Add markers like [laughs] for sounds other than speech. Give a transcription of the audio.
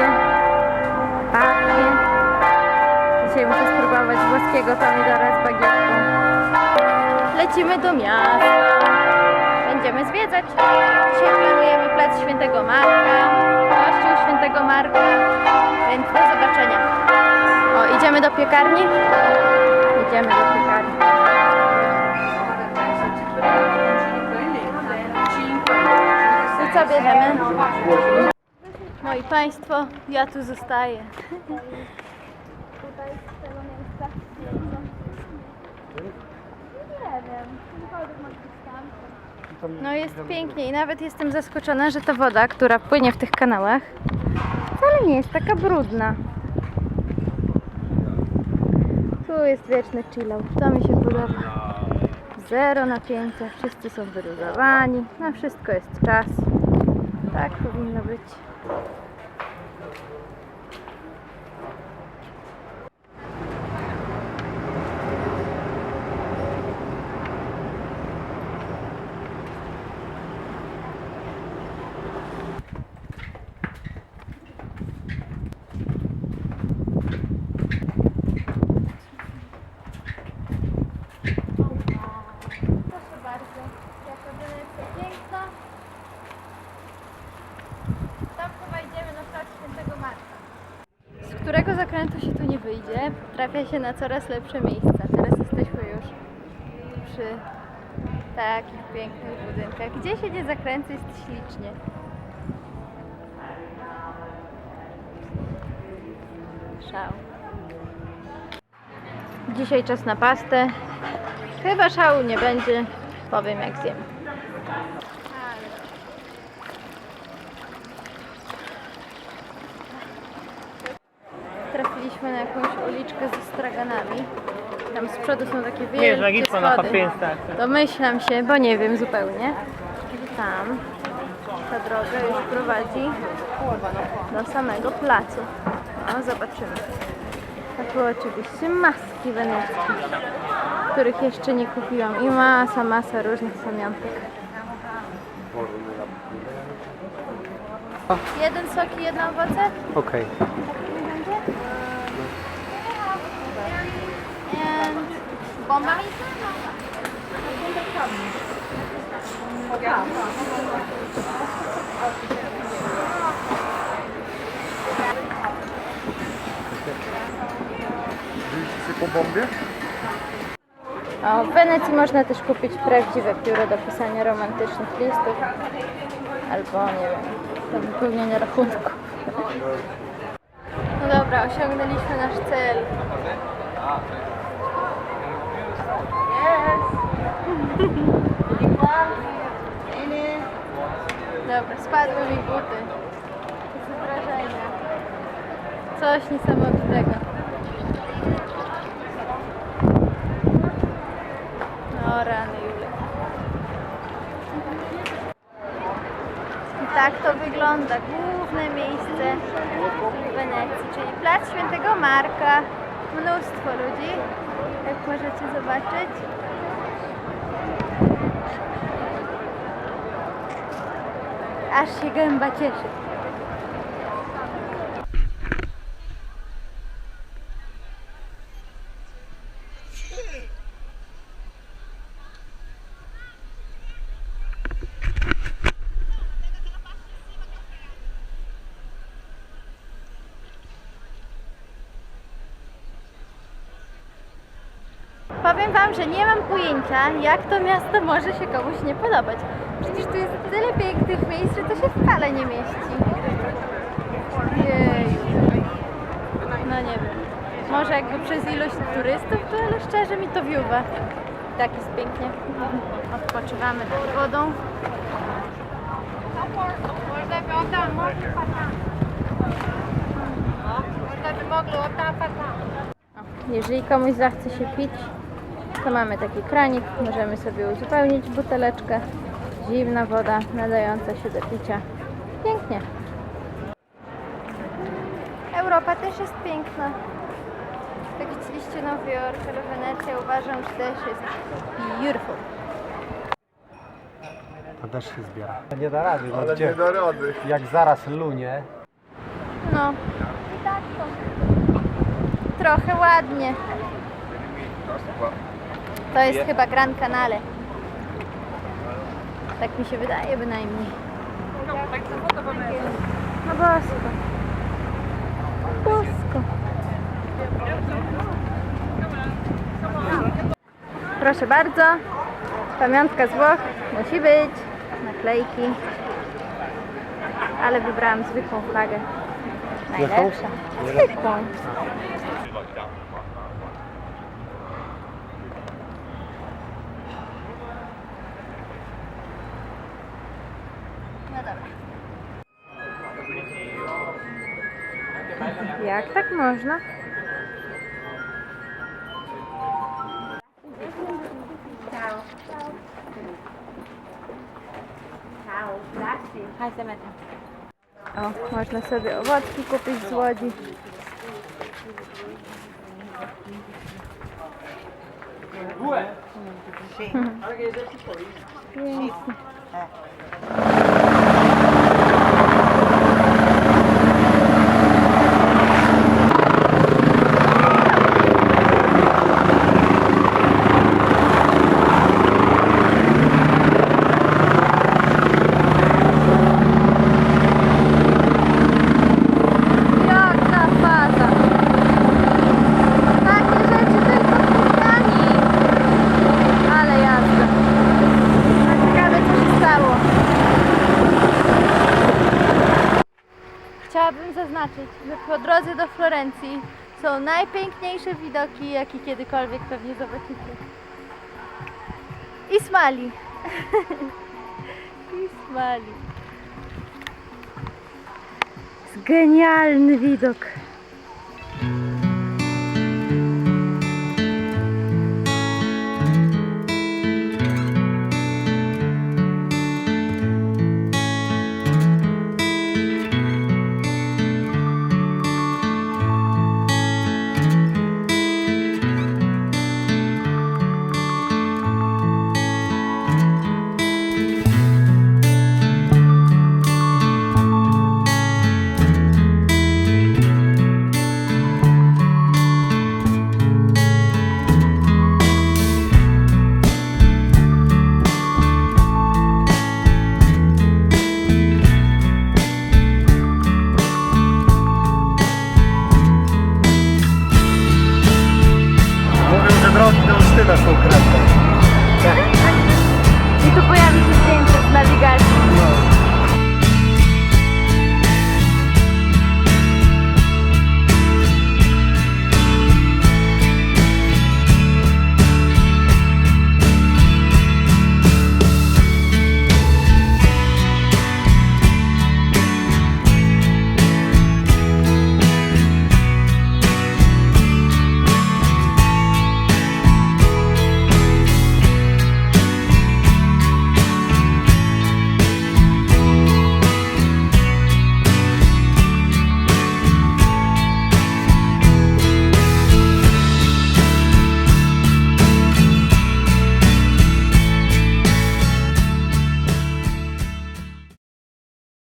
świeżutkie, pachnie. Dzisiaj muszę spróbować włoskiego pomidora z bagietką. Lecimy do miasta. Będziemy zwiedzać. Dzisiaj planujemy plac Świętego Marka, kościół Świętego Marka, więc do zobaczenia. O, idziemy do piekarni? Idziemy do piekarni. Co bierzemy? Moi Państwo, ja tu zostaję. Tutaj z tego miejsca. Nie wiem, cokolwiek może być tam. No jest pięknie i nawet jestem zaskoczona, że ta woda, która płynie w tych kanałach, wcale nie jest taka brudna. Tu jest wieczny chillout, to mi się podoba. Zero napięcia, wszyscy są wyluzowani, na wszystko jest czas. Tak powinno być. Proszę bardzo, jaka Wenecja piękna. Tam chyba idziemy na plac Świętego Marka. Z którego zakrętu się tu nie wyjdzie, trafia się na coraz lepsze miejsca. Teraz jesteśmy już przy takich pięknych budynkach. Gdzie się nie zakręca jest ślicznie. Szał. Dzisiaj czas na pastę. Chyba szału nie będzie. Powiem jak zjem. Trafiliśmy na jakąś uliczkę ze straganami. Tam z przodu są takie Nie, wielkie tragiczna na schody. Domyślam się, bo nie wiem zupełnie. Tam ta droga już prowadzi do samego placu. No, zobaczymy. A tu oczywiście maski weneckie, których jeszcze nie kupiłam. I masa, masa różnych pamiątek. Jeden sok i jedno owoce? Okej. Bomba? C'est po bombie? O, w Wenecji można też kupić prawdziwe pióro do pisania romantycznych listów. Albo, nie wiem, do wypełnienia rachunków. No dobra, osiągnęliśmy nasz cel. Dobra, spadły mi buty. Z. Coś niesamowitego. O rany Julek. I tak to wygląda główne miejsce w Wenecji, czyli Plac Świętego Marka. Mnóstwo ludzi, jak możecie zobaczyć. Aż się gęba cieszy. Powiem Wam, że nie mam pojęcia, jak to miasto może się komuś nie podobać. Przecież tu jest tyle pięknych miejsc, że to się w pale nie mieści. Jej. No nie wiem. Może jakby przez ilość turystów, to ale szczerze mi to wiuwa. Tak jest pięknie. Odpoczywamy pod wodą. Jeżeli komuś zachce się pić, to mamy taki kranik, możemy sobie uzupełnić buteleczkę. Zimna woda nadająca się do picia. Pięknie. Europa też jest piękna. Tak oczywiście Nowy Jork, ale Wenecja uważam, że też jest beautiful. też się zbiera. Nie da rady, no Ale gdzie? nie da rady. Jak zaraz lunie, No. I tak to. Trochę ładnie. To jest chyba Gran Canale. Tak mi się wydaje bynajmniej. No bosko. Bosko. Proszę bardzo. Pamiątka z Włoch. Musi być. Naklejki. Ale wybrałam zwykłą flagę. Najlepsza. Zwykłą. Dobra. Jak tak można? O, można sobie owocki kupić z Łodzi. [laughs] Pięknie. Zaznaczyć, że po drodze do Florencji są najpiękniejsze widoki, jakie kiedykolwiek pewnie zobaczycie. I smali. [laughs] I smali. Genialny widok.